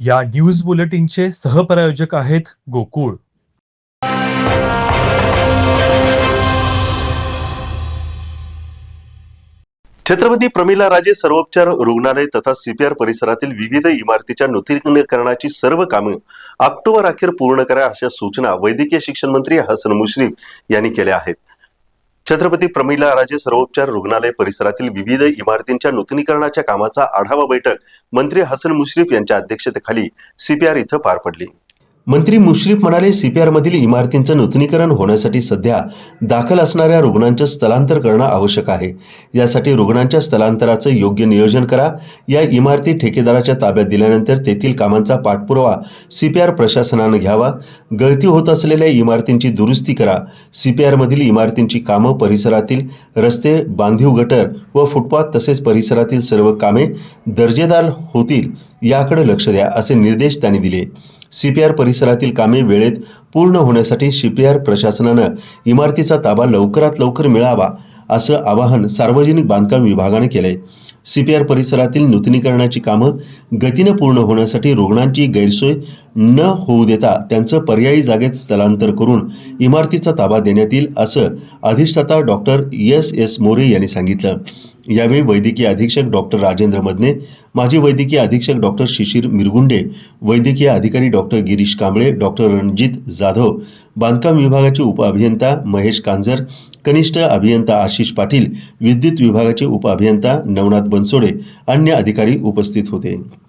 या न्यूज बुलेटिनचे सहप्रायोजक आहेत गोकुळ. छत्रपती प्रमिला राजे सर्वोपचार रुग्णालय तथा सीपीआर परिसरातील विविध इमारतीच्या नूतनीकरणाची सर्व कामे ऑक्टोबर अखेर पूर्ण करा अशा सूचना वैद्यकीय शिक्षण मंत्री हसन मुश्रीफ यांनी केल्या आहेत. छत्रपती प्रमिला राजे सर्वोपचार रुग्णालय परिसरातील विविध इमारतींच्या नूतनीकरणाच्या कामाचा आढावा बैठक मंत्री हसन मुश्रीफ यांच्या अध्यक्षतेखाली सीपीआर इथं पार पडली. मंत्री मुश्रीफ म्हणाले सीपीआर मधील इमारतींचं नूतनीकरण होण्यासाठी सध्या दाखल असणाऱ्या रुग्णांचं स्थलांतर करणं आवश्यक आहे. यासाठी रुग्णांच्या स्थलांतराचं योग्य नियोजन करा. या इमारती ठेकेदाराच्या ताब्यात दिल्यानंतर तेथील कामांचा पाठपुरावा सीपीआर प्रशासनानं घ्यावा. गळती होत असलेल्या इमारतींची दुरुस्ती करा. सीपीआर मधील इमारतींची कामं परिसरातील रस्ते बांधीव गटर व फुटपाथ तसेच परिसरातील सर्व कामे दर्जेदार होतील याकडे लक्ष द्या असे निर्देश त्यांनी दिले. सीपीआर परिसरातील कामे वेळेत पूर्ण होण्यासाठी सीपीआर प्रशासनानं इमारतीचा ताबा लवकरात लवकर मिळावा असं आवाहन सार्वजनिक बांधकाम विभागाने केलंय. सीपीआर परिसरातील नूतनीकरणाची कामं गतीनं पूर्ण होण्यासाठी रुग्णांची गैरसोय न होऊ देता त्यांचं पर्यायी जागेत स्थलांतर करून इमारतीचा ताबा देण्यात येईल असं अधिष्ठाता डॉक्टर एस एस मोरे यांनी सांगितलं. यावेळी वैद्यकीय अधीक्षक डॉक्टर राजेंद्र मदने माजी वैद्यकीय अधीक्षक डॉक्टर शिशिर मिरगुंडे वैद्यकीय अधिकारी डॉक्टर गिरीश कांबळे डॉक्टर रणजित जाधव बांधकाम विभागाचे उपअभियंता महेश कांजर कनिष्ठ अभियंता आशिष पाटील विद्युत विभागाचे उपअभियंता नवनाथ बनसोडे अन्य अधिकारी उपस्थित होते.